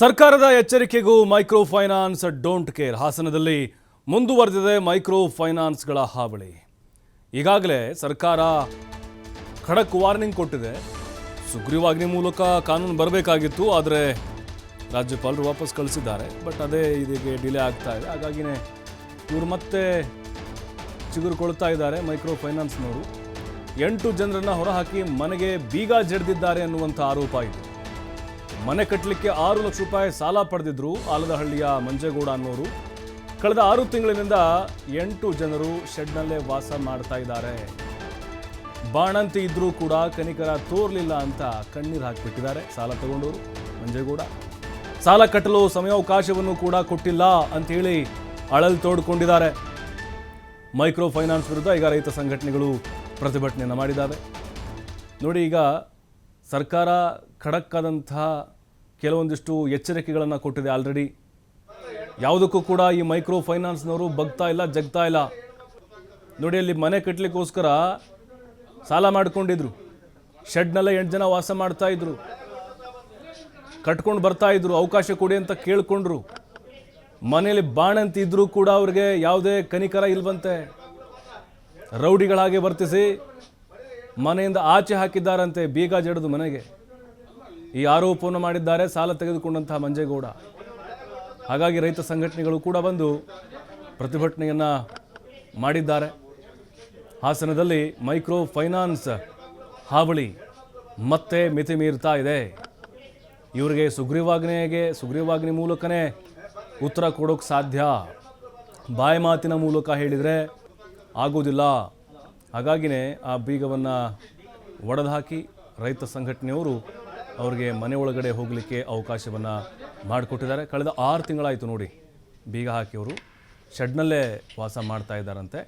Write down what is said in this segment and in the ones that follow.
ಸರ್ಕಾರದ ಎಚ್ಚರಿಕೆಗೂ micro finance don't care. ಹಾಸನದಲ್ಲಿ ಮುಂದುವರೆದಿದೆ ಮೈಕ್ರೋ ಫೈನಾನ್ಸ್ಗಳ ಹಾವಳಿ. ಈಗಾಗಲೇ ಸರ್ಕಾರ ಖಡಕ್ ವಾರ್ನಿಂಗ್ ಕೊಟ್ಟಿದೆ. ಸುಗ್ರೀವಾಜ್ಞೆ ಮೂಲಕ ಕಾನೂನು ಬರಬೇಕಾಗಿತ್ತು, ಆದರೆ ರಾಜ್ಯಪಾಲರು ವಾಪಸ್ ಕಳಿಸಿದ್ದಾರೆ. ಬಟ್ ಅದೇ ಇದಕ್ಕೆ ಡಿಲೇ ಆಗ್ತಾ ಇದೆ. ಹಾಗಾಗಿನೇ ಇವರು ಮತ್ತೆ ಚಿಗುರುಕೊಳ್ತಾ ಇದ್ದಾರೆ ಮೈಕ್ರೋ ಫೈನಾನ್ಸ್ನವರು ಎಂಟು ಜನರನ್ನು ಹೊರಹಾಕಿ ಮನೆಗೆ ಬೀಗ ಜಡಿದಿದ್ದಾರೆ ಅನ್ನುವಂಥ ಆರೋಪ ಇದೆ. ಮನೆ ಕಟ್ಟಲಿಕ್ಕೆ ಆರು ಲಕ್ಷ ರೂಪಾಯಿ ಸಾಲ ಪಡೆದಿದ್ರು ಆಲದಹಳ್ಳಿಯ ಮಂಜೇಗೌಡ ಅನ್ನೋರು. ಕಳೆದ ಆರು ತಿಂಗಳಿನಿಂದ ಎಂಟು ಜನರು ಶೆಡ್ನಲ್ಲೇ ವಾಸ ಮಾಡ್ತಾ ಇದ್ದಾರೆ. ಬಾಣಂತಿ ಇದ್ರೂ ಕೂಡ ಕನಿಕರ ತೋರ್ಲಿಲ್ಲ ಅಂತ ಕಣ್ಣೀರು ಹಾಕಿಬಿಟ್ಟಿದ್ದಾರೆ ಸಾಲ ತಗೊಂಡವರು ಮಂಜೇಗೌಡ. ಸಾಲ ಕಟ್ಟಲು ಸಮಯಾವಕಾಶವನ್ನು ಕೂಡ ಕೊಟ್ಟಿಲ್ಲ ಅಂತೇಳಿ ಅಳಲ್ ತೋಡ್ಕೊಂಡಿದ್ದಾರೆ. ಮೈಕ್ರೋ ಫೈನಾನ್ಸ್ ವಿರುದ್ಧ ಈಗ ರೈತ ಸಂಘಟನೆಗಳು ಪ್ರತಿಭಟನೆಯನ್ನು ಮಾಡಿದ್ದಾವೆ. ನೋಡಿ ಈಗ ಸರ್ಕಾರ ಖಡಕ್ ಕೆಲವೊಂದಿಷ್ಟು ಎಚ್ಚರಿಕೆಗಳನ್ನು ಕೊಟ್ಟಿದೆ ಆಲ್ರೆಡಿ ಯಾವುದಕ್ಕೂ ಕೂಡ ಈ ಮೈಕ್ರೋ ಫೈನಾನ್ಸ್ನವರು ಬಗ್ತಾ ಇಲ್ಲ, ಜಗ್ತಾ ಇಲ್ಲ. ನೋಡಿ, ಅಲ್ಲಿ ಮನೆ ಕಟ್ಟಲಿಕ್ಕೋಸ್ಕರ ಸಾಲ ಮಾಡ್ಕೊಂಡಿದ್ರು. ಶೆಡ್ನಲ್ಲೇ ಎಂಟು ಜನ ವಾಸ ಮಾಡ್ತಾ ಇದ್ರು. ಕಟ್ಕೊಂಡು ಬರ್ತಾ ಇದ್ರು, ಅವಕಾಶ ಕೊಡಿ ಅಂತ ಕೇಳಿಕೊಂಡ್ರು. ಮನೆಯಲ್ಲಿ ಬಾಣಂತ ಇದ್ರೂ ಕೂಡ ಅವ್ರಿಗೆ ಯಾವುದೇ ಕನಿಕರ ಇಲ್ವಂತೆ. ರೌಡಿಗಳಾಗೆ ವರ್ತಿಸಿ ಮನೆಯಿಂದ ಆಚೆ ಹಾಕಿದ್ದಾರಂತೆ ಬೀಗ ಜಡಿದು ಮನೆಗೆ. ಈ ಆರೋಪವನ್ನು ಮಾಡಿದ್ದಾರೆ, ಸಾಲ ತೆಗೆದುಕೊಂಡಂತಹ ಮಂಜೇಗೌಡ. ಹಾಗಾಗಿ ರೈತ ಸಂಘಟನೆಗಳು ಕೂಡ ಬಂದು ಪ್ರತಿಭಟನೆಯನ್ನು ಮಾಡಿದ್ದಾರೆ. ಹಾಸನದಲ್ಲಿ ಮೈಕ್ರೋ ಫೈನಾನ್ಸ್ ಹಾವಳಿ ಮತ್ತೆ ಮಿತಿ ಮೀರ್ತಾ ಇದೆ. ಇವರಿಗೆ ಸುಗ್ರೀವಾಜ್ಞೆಗೆ, ಸುಗ್ರೀವಾಜ್ಞೆ ಮೂಲಕನೇ ಉತ್ತರ ಕೊಡೋಕ್ಕೆ ಸಾಧ್ಯ. ಬಾಯಿ ಮಾತಿನ ಮೂಲಕ ಹೇಳಿದರೆ ಆಗೋದಿಲ್ಲ. ಹಾಗಾಗಿನೇ ಆ ಬೀಗವನ್ನು ಒಡೆದು ಹಾಕಿ ರೈತ ಸಂಘಟನೆಯವರು ಅವರಿಗೆ ಮನೆ ಒಳಗಡೆ ಹೋಗಲಿಕ್ಕೆ ಅವಕಾಶವನ್ನು ಮಾಡಿಕೊಟ್ಟಿದ್ದಾರೆ. ಕಳೆದ ಆರು ತಿಂಗಳಾಯಿತು ನೋಡಿ ಬೀಗ ಹಾಕಿ ಅವರು ಶೆಡ್ನಲ್ಲೇ ವಾಸ ಮಾಡ್ತಾ ಇದ್ದಾರಂತೆ.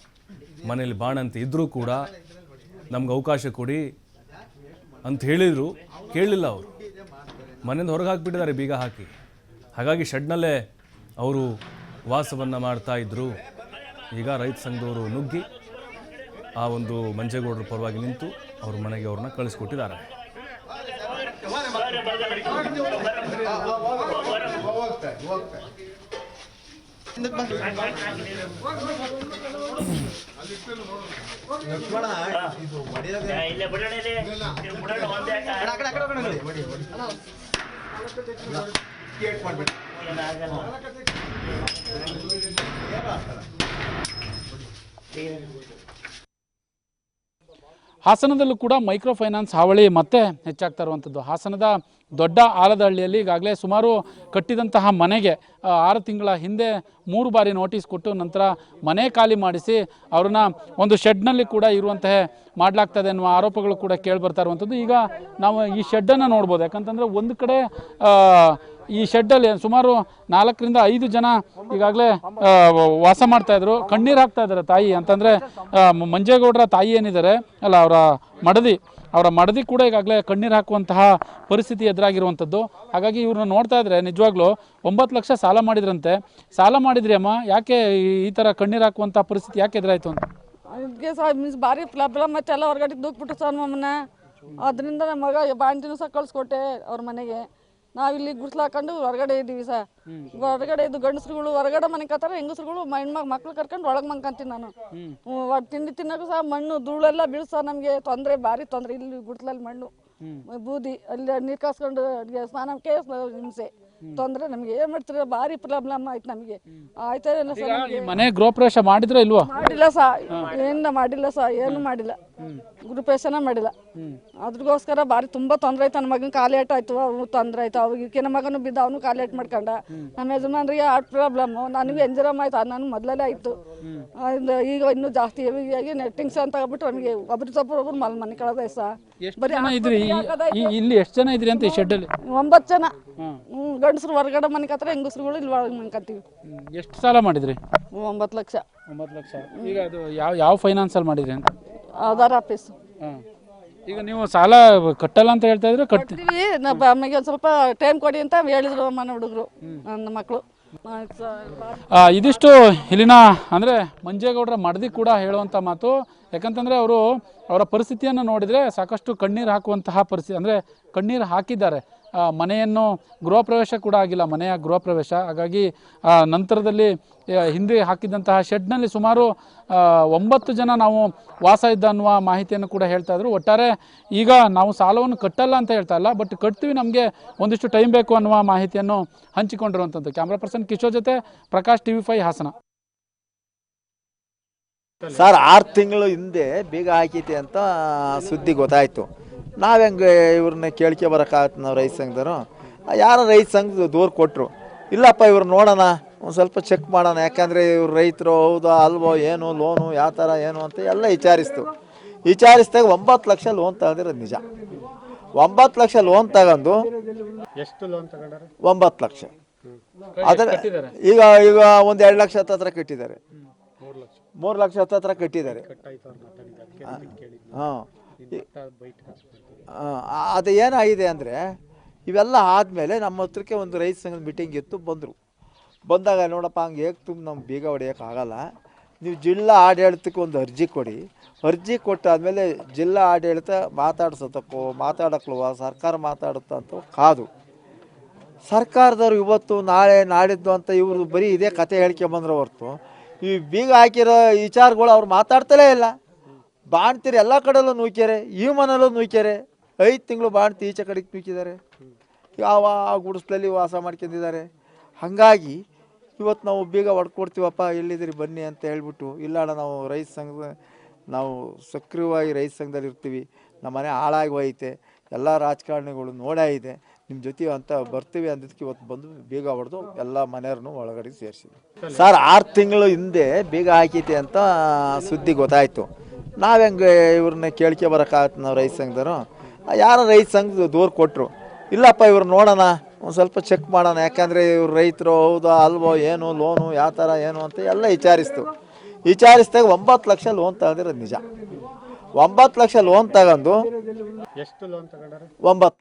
ಮನೇಲಿ ಬಾಣಂತಿ ಇದ್ದರೂ ಕೂಡ ನಮ್ಗೆ ಅವಕಾಶ ಕೊಡಿ ಅಂತ ಹೇಳಿದರು. ಕೇಳಲಿಲ್ಲ ಅವರು. ಮನೆಯಿಂದ ಹೊರಗೆ ಹಾಕಿಬಿಟ್ಟಿದ್ದಾರೆ ಬೀಗ ಹಾಕಿ. ಹಾಗಾಗಿ ಶೆಡ್ನಲ್ಲೇ ಅವರು ವಾಸವನ್ನು ಮಾಡ್ತಾ ಇದ್ದರು ಈಗ ರೈತ ಸಂಘದವರು ನುಗ್ಗಿ ಆ ಒಂದು ಮಂಜೇಗೌಡರ ಪರವಾಗಿ ನಿಂತು ಅವ್ರ ಮನೆಗೆ ಅವ್ರನ್ನ ಕಳಿಸ್ಕೊಟ್ಟಿದ್ದಾರೆ. ಇಲ್ಲೇ ಬಿಡೋಣ ಇಲ್ಲಿ. ನೀವು ಬಿಡೋಣ ಒಂದೇ ಏನಾಗಲ್ಲ. ಹಾಸನದಲ್ಲೂ ಕೂಡ ಮೈಕ್ರೋ ಫೈನಾನ್ಸ್ ಹಾವಳಿ ಮತ್ತೆ ಹೆಚ್ಚಾಗ್ತಾ ಇರುವಂಥದ್ದು. ಹಾಸನದ ದೊಡ್ಡ ಆಲದಹಳ್ಳಿಯಲ್ಲಿ ಈಗಾಗಲೇ ಸುಮಾರು ಕಟ್ಟಿದಂತಹ ಮನೆಗೆ ಆರು ತಿಂಗಳ ಹಿಂದೆ ಮೂರು ಬಾರಿ ನೋಟಿಸ್ ಕೊಟ್ಟು ನಂತರ ಮನೆ ಖಾಲಿ ಮಾಡಿಸಿ ಅವ್ರನ್ನ ಒಂದು ಶೆಡ್ನಲ್ಲಿ ಕೂಡ ಇರುವಂತಹ ಮಾಡಲಾಗ್ತದೆ ಅನ್ನುವ ಆರೋಪಗಳು ಕೂಡ ಕೇಳಿ ಬರ್ತಾ ಇರುವಂಥದ್ದು. ಈಗ ನಾವು ಈ ಶೆಡ್ಡನ್ನು ನೋಡ್ಬೋದು. ಯಾಕಂತಂದರೆ ಒಂದು ಕಡೆ ಈ ಶೆಡ್ಡಲ್ಲಿ ಸುಮಾರು ನಾಲ್ಕರಿಂದ ಐದು ಜನ ಈಗಾಗಲೇ ವಾಸ ಮಾಡ್ತಾಯಿದ್ರು ಕಣ್ಣೀರು ಹಾಕ್ತಾ ಇದ್ದಾರೆ ತಾಯಿ. ಅಂತಂದರೆ ಮಂಜೇಗೌಡರ ತಾಯಿ ಏನಿದ್ದಾರೆ? ಅಲ್ಲ, ಅವರ ಮಡದಿ. ಅವರ ಮಡದಿ ಕೂಡ ಈಗಾಗಲೇ ಕಣ್ಣೀರು ಹಾಕುವಂತಹ ಪರಿಸ್ಥಿತಿ ಎದುರಾಗಿರುವಂಥದ್ದು. ಹಾಗಾಗಿ ಇವ್ರನ್ನ ನೋಡ್ತಾ ಇದ್ರೆ ನಿಜವಾಗ್ಲೂ ಒಂಬತ್ತು ಲಕ್ಷ ಸಾಲ ಮಾಡಿದ್ರಂತೆ. ಸಾಲ ಮಾಡಿದ್ರಿ ಅಮ್ಮ, ಯಾಕೆ ಈ- ತರ ಕಣ್ಣೀರು ಹಾಕುವಂಥ ಪರಿಸ್ಥಿತಿ ಯಾಕೆ ಎದುರಾಯಿತು ಅಂತ? ಅದಕ್ಕೆ ಮೀನ್ಸ್ ಭಾರಿ ಪ್ರಾಬ್ಲಮ್ ಮತ್ತೆ ಎಲ್ಲ ಹೊರಗಡೆ ದೂಕ್ಬಿಟ್ಟು ಸರ್ ಮಮ್ಮನ ಅದರಿಂದ ನಮ್ಮ ಮಗ ಬಾಂಟಿನೂ ಸಹ ಕಳ್ಸಿಕೊಟ್ಟೆ ಅವ್ರ ಮನೆಗೆ. ನಾವಿಲ್ಲಿ ಗುಡ್ಸ್ಲು ಹಾಕೊಂಡು ಹೊರಗಡೆ ಇದ್ದೀವಿ ಸರ್. ಹೊರಗಡೆ ಇದು ಗಂಡಸ್ರುಗಳು ಹೊರಗಡೆ ಮನೆ ಕತ್ತಾರ ಹೆಂಗಸ್ರುಗಳು ಹೆಣ್ಮಗ್ ಮಕ್ಳು ಕರ್ಕೊಂಡು ಒಳಗೆ ಮಂಕಂತೀನಿ ನಾನು. ತಿಂಡಿ ತಿನ್ನೋಕೆ ಸಹ ಮಣ್ಣು ಧೂಳೆಲ್ಲ ಬೀಳ್ಸ ನಮಗೆ ತೊಂದರೆ ಭಾರಿ ತೊಂದರೆ. ಇಲ್ಲಿ ಗುಡ್ಸ್ಲಲ್ಲಿ ಮಣ್ಣು ಬೂದಿ ಅಲ್ಲಿ ನೀರು ಕಾಸ್ಕೊಂಡು ಸ್ನಾನ ಸ್ನಾನಕ್ಕೆ ಹಿಂಸೆ. ತೊಂದರೆ ನಮಗೆ ಏನ್ ಮಾಡ್ತೀರ? ಭಾರಿ ಪ್ರಾಬ್ಲಮ್ ಆಯ್ತು ನಮಗೆ. ಆಯ್ತಾ ಮನೆ ಗೃಹ ಪ್ರವೇಶ ಮಾಡಿದ್ರ ಇಲ್ವಾ? ಮಾಡಿಲ್ಲ ಸಾ ಏನ ಮಾಡಿಲ್ಲ ಸಾ ಏನು ಮಾಡಿಲ್ಲ. ಗುರುಪೇಶನ ಮಾಡಿಲ್ಲ. ಅದ್ರಗೋಸ್ಕರ ಬಾರಿ ತುಂಬಾ ತೊಂದರೆ ಆಯ್ತು. ನನ್ನ ಮಗನ ಕಾಲೇಟ್ ಆಯ್ತು. ಅವ್ನು ತೊಂದರೆ ಆಯ್ತು. ಅವ್ರಿಗೆ ನನ್ನ ಮಗನು ಬಿದ್ದ ಅವನು ಕಾಲೇಟ್ ಮಾಡ್ಕೊಂಡ. ನಮ್ಮ ಯಜಮಾನ್ರಿಗೆ ಹಾರ್ಟ್ ಪ್ರಾಬ್ಲಮ್ ನನಗೆ ಎಂಜರಮ್ ಆಯ್ತು. ನಾನು ಮೊದಲೇ ಆಯ್ತು. ಈಗ ಇನ್ನೂ ಜಾಸ್ತಿ ಹೆವಿಯಾಗಿ ನೆಟ್ಟಿಂಗ್ಸ್ ಅಂತ ಆಗ್ಬಿಟ್ಟು ನಮಗೆ ಒಬ್ರು ತಪ್ಪರು ಒಬ್ರು ಮಲ್ ಮನೆ ಕಳೆದ ಸಾ ಜನ ಇದ್ರಿ? ಇಲ್ಲಿ ಎಷ್ಟು ಜನ ಇದ್ರಿ ಅಂತ ಶೆಡ್ಡಲ್ಲಿ ಒಂಬತ್ತು ಜನ. ಗಂಡಸರು ಗಂಡಸ್ರು ಹೊರಗಡೆ ಮನೆ ಕತ್ರ ಹೆಂಗಸರುಗಳು ಇಲ್ಲಿ ಒಳಗೆ ಮನೆ ಕತ್ತೀವಿ ಎಷ್ಟು ಸಾಲ ಮಾಡಿದ್ರಿ? ಒಂಬತ್ತು ಲಕ್ಷ. ಒಂಬತ್ತು ಲಕ್ಷ. ಈಗ ಅದು ಯಾವ ಯಾವ ಫೈನಾನ್ಸಲ್ಲಿ ಮಾಡಿದ್ರಿ ಅಂತ? ಆಧಾರ್ ಆಫೀಸ್. ಹಾಂ ಈಗ ನೀವು ಸಾಲ ಕಟ್ಟಲ್ಲ ಅಂತ ಹೇಳ್ತಾ ಇದ್ರೆ ಕಟ್ತೀವಿ. ನಮಗೆ ಒಂದು ಸ್ವಲ್ಪ ಟೈಮ್ ಕೊಡಿ ಅಂತ ಹೇಳಿದ್ರು ಮನೆ ಹುಡುಗರು ನನ್ನ ಮಕ್ಕಳು. ಆ, ಇದಿಷ್ಟು ಇಲ್ಲಿನ ಅಂದರೆ ಮಂಜೇಗೌಡರ ಮಡದಿ ಕೂಡ ಹೇಳುವಂಥ ಮಾತು. ಯಾಕಂತಂದರೆ ಅವರು ಅವರ ಪರಿಸ್ಥಿತಿಯನ್ನು ನೋಡಿದರೆ ಸಾಕಷ್ಟು ಕಣ್ಣೀರು ಹಾಕುವಂತಹ ಪರಿಸ್ಥಿತಿ ಅಂದರೆ ಕಣ್ಣೀರು ಹಾಕಿದ್ದಾರೆ. ಮನೆಯನ್ನು ಗೃಹ ಪ್ರವೇಶ ಕೂಡ ಆಗಿಲ್ಲ, ಮನೆಯ ಗೃಹ ಪ್ರವೇಶ ಹಾಗಾಗಿ ನಂತರದಲ್ಲಿ ಹಿಂದೆ ಹಾಕಿದಂತಹ ಶೆಡ್ನಲ್ಲಿ ಸುಮಾರು ಒಂಬತ್ತು ಜನ ನಾವು ವಾಸ ಇದ್ದ ಅನ್ನುವ ಮಾಹಿತಿಯನ್ನು ಕೂಡ ಹೇಳ್ತಾ ಇದ್ರು. ಒಟ್ಟಾರೆ, ಈಗ ನಾವು ಸಾಲವನ್ನು ಕಟ್ಟಲ್ಲ ಅಂತ ಹೇಳ್ತಾ ಇಲ್ಲ, ಬಟ್ ಕಟ್ತೀವಿ ನಮಗೆ ಒಂದಿಷ್ಟು ಟೈಮ್ ಬೇಕು ಅನ್ನುವ ಮಾಹಿತಿಯನ್ನು ಹಂಚಿಕೊಂಡಿರುವಂಥದ್ದು. ಕ್ಯಾಮ್ರಾ ಪರ್ಸನ್ ಕಿಶೋರ್ ಜೊತೆ ಪ್ರಕಾಶ್ ಟಿವಿ ಫೈ ಹಾಸನ. ಸರ್, ಆರು ತಿಂಗಳು ಹಿಂದೆ ಬೀಗ ಹಾಕೈತಿ ಅಂತ ಸುದ್ದಿ ಗೊತ್ತಾಯ್ತು. ನಾವು ಹೆಂಗೆ ಇವ್ರನ್ನ ಕೇಳ್ಕೆ ಬರೋಕ್ಕಾಗತ್ತೆ ನಾವು ರೈತ ಸಂಘದವರು. ಯಾರೋ ರೈತ ಸಂಘದ ದೂರ ಕೊಟ್ಟರು ಇಲ್ಲಪ್ಪ ಇವ್ರು ನೋಡೋಣ ಒಂದು ಸ್ವಲ್ಪ ಚೆಕ್ ಮಾಡೋಣ. ಯಾಕಂದರೆ ಇವ್ರು ರೈತರು ಹೌದಾ ಅಲ್ವೋ ಏನು ಲೋನು ಯಾವ ಥರ ಏನು ಅಂತ ಎಲ್ಲ ವಿಚಾರಿಸ್ತು. ವಿಚಾರಿಸಿದಾಗ ಒಂಬತ್ತು ಲಕ್ಷ ಲೋನ್ ತಗೊಂಡಿರೋದು ನಿಜ. ಒಂಬತ್ತು ಲಕ್ಷ ಲೋನ್ ತಗೊಂಡು ಎಷ್ಟು ಲೋನ್ ತಗೊಂಡಾರೆ? ಒಂಬತ್ತು ಲಕ್ಷ. ಅದರ ಈಗ ಈಗ ಒಂದು ಎರಡು ಲಕ್ಷ ಹತ್ತತ್ರ ಕಟ್ಟಿದ್ದಾರೆ. ಮೂರು ಲಕ್ಷ. ಹತ್ತತ್ರ ಕಟ್ಟಿದ್ದಾರೆ. ಹಾಂ. ಅದು ಏನಾಗಿದೆ ಅಂದರೆ, ಇವೆಲ್ಲ ಆದಮೇಲೆ ನಮ್ಮ ಹತ್ರಕ್ಕೆ ಒಂದು ರೈತ ಸಂಘದ ಮೀಟಿಂಗ್ ಇತ್ತು, ಬಂದರು. ಬಂದಾಗ ನೋಡಪ್ಪ, ಹಂಗೆ ಹೇಗೆ ತುಂಬ ನಮ್ಗೆ ಬೀಗ ಹೊಡೆಯೋಕ್ಕಾಗಲ್ಲ ನೀವು ಜಿಲ್ಲಾ ಆಡಳಿತಕ್ಕೆ ಒಂದು ಅರ್ಜಿ ಕೊಡಿ. ಅರ್ಜಿ ಕೊಟ್ಟಾದಮೇಲೆ ಜಿಲ್ಲಾ ಆಡಳಿತ ಮಾತಾಡ್ಸೋದಕ್ಕೋ ಮಾತಾಡಕ್ಲವ ಸರ್ಕಾರ ಮಾತಾಡುತ್ತಾ ಅಂತ ಕಾದು. ಸರ್ಕಾರದವ್ರು ಇವತ್ತು ನಾಳೆ ನಾಡಿದ್ದು ಅಂತ ಇವರು ಬರೀ ಇದೇ ಕತೆ ಹೇಳ್ಕೊಂಬಂದ್ರೆ ಹೊರ್ತು. ಈ ಬೀಗ ಹಾಕಿರೋ ವಿಚಾರಗಳು ಅವ್ರು ಮಾತಾಡ್ತಲೇ ಇಲ್ಲ. ಬಾಣ್ತೀರಿ ಎಲ್ಲ ಕಡೆಯಲ್ಲೂ ನೂಕ್ಯಾರೆ ಈ ಮನೆಯಲ್ಲೂ ನೂಕ್ಯಾರೆ ಐದು ತಿಂಗಳು ಬಾಣ್ತಿ ಈಚೆ ಕಡೆಗೆ ತೂಕಿದ್ದಾರೆ ಯಾವ ಗುಡಿಸ್ಲಲ್ಲಿ ವಾಸ ಮಾಡ್ಕೊಂಡಿದ್ದಾರೆ. ಹಾಗಾಗಿ ಇವತ್ತು ನಾವು ಬೀಗ ಹೊಡ್ಕೊಡ್ತೀವಪ್ಪ, ಎಲ್ಲಿದ್ದೀರಿ ಬನ್ನಿ ಅಂತ ಹೇಳ್ಬಿಟ್ಟು, ಇಲ್ಲ ಅಣ್ಣ, ನಾವು ರೈತ ಸಂಘದ ನಾವು ಸಕ್ರಿಯವಾಗಿ ರೈತ ಸಂಘದಲ್ಲಿ ಇರ್ತೀವಿ. ನಮ್ಮ ಮನೆ ಹಾಳಾಗಿ ಹೋಯ್ತೆ. ಎಲ್ಲ ರಾಜಕಾರಣಿಗಳು ನೋಡೇ ಇದೆ. ನಿಮ್ಮ ಜೊತೆ ಅಂತ ಬರ್ತೀವಿ ಅಂದಿದ್ದಕ್ಕೆ ಇವತ್ತು ಬಂದು ಬೀಗ ಹೊಡೆದು ಎಲ್ಲ ಮನೆಯವ್ರನ್ನೂ ಒಳಗಡೆ ಸೇರಿಸಿದ್ವಿ. ಸರ್, ಆರು ತಿಂಗಳು ಹಿಂದೆ ಬೀಗ ಹಾಕೈತೆ ಅಂತ ಸುದ್ದಿ ಗೊತ್ತಾಯಿತು. ನಾವು ಹೆಂಗೆ ಇವ್ರನ್ನ ಕೇಳ್ಕೆ ಬರೋಕ್ಕಾಗತ್ತೆ ನಾವು ರೈತ ಸಂಘದವರು? ಯಾರೋ ರೈತ ಸಂಘ ದೂರು ಕೊಟ್ಟರು ಇಲ್ಲಪ್ಪ ಇವ್ರು ನೋಡೋಣ ಒಂದು ಸ್ವಲ್ಪ ಚೆಕ್ ಮಾಡೋಣ. ಯಾಕಂದರೆ ಇವ್ರು ರೈತರು ಹೌದಾ ಅಲ್ವೋ ಏನು ಲೋನು ಯಾವ ಥರ ಏನು ಅಂತ ಎಲ್ಲ ವಿಚಾರಿಸ್ತು. ವಿಚಾರಿಸಿದಾಗ ಒಂಬತ್ತು ಲಕ್ಷ ಲೋನ್ ತಗೊಂಡಿರೋದು ನಿಜ. ಒಂಬತ್ತು ಲಕ್ಷ ಲೋನ್ ತಗೊಂಡು ಎಷ್ಟು ಲೋನ್ ಒಂಬತ್ತು.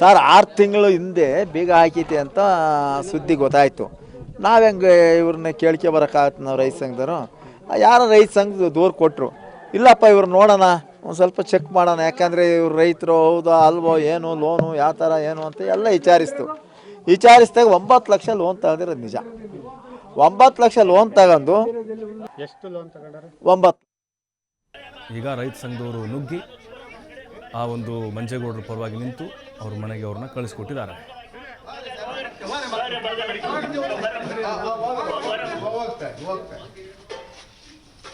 ಸರ್ ಆರು ತಿಂಗಳು ಹಿಂದೆ ಬೀಗ ಹಾಕೈತಿ ಅಂತ ಸುದ್ದಿ ಗೊತ್ತಾಯಿತು. ನಾವು ಹೆಂಗೆ ಇವ್ರನ್ನ ಕೇಳ್ಕೆ ಬರೋಕ್ಕಾಗತ್ತೆ ನಾವು ರೈತ ಸಂಘದವರು? ಯಾರೋ ರೈತ ಸಂಘ ದೂರು ಕೊಟ್ಟರು ಇಲ್ಲಪ್ಪ ಇವ್ರು ನೋಡೋಣ ಒಂದು ಸ್ವಲ್ಪ ಚೆಕ್ ಮಾಡೋಣ. ಯಾಕೆಂದರೆ ಇವ್ರು ರೈತರು ಹೌದಾ ಅಲ್ವೋ ಏನು ಲೋನು ಯಾವ ಥರ ಏನು ಅಂತ ಎಲ್ಲ ವಿಚಾರಿಸ್ತು. ವಿಚಾರಿಸಿದಾಗ ಒಂಬತ್ತು ಲಕ್ಷ ಲೋನ್ ತಗೊಂಡಿರೋದು ನಿಜ. ಒಂಬತ್ತು ಲಕ್ಷ ಲೋನ್ ತಗೊಂಡು ಎಷ್ಟು ಲೋನ್ ತಗೊಂಡಾರೆ? ಒಂಬತ್ತು. ಈಗ ರೈತ ಸಂಘದವರು ನುಗ್ಗಿ ಆ ಒಂದು ಮಂಜೇಗೌಡರ ಪರವಾಗಿ ನಿಂತು ಅವ್ರ ಮನೆಗೆ ಅವ್ರನ್ನ ಕಳಿಸ್ಕೊಟ್ಟಿದ್ದಾರೆ.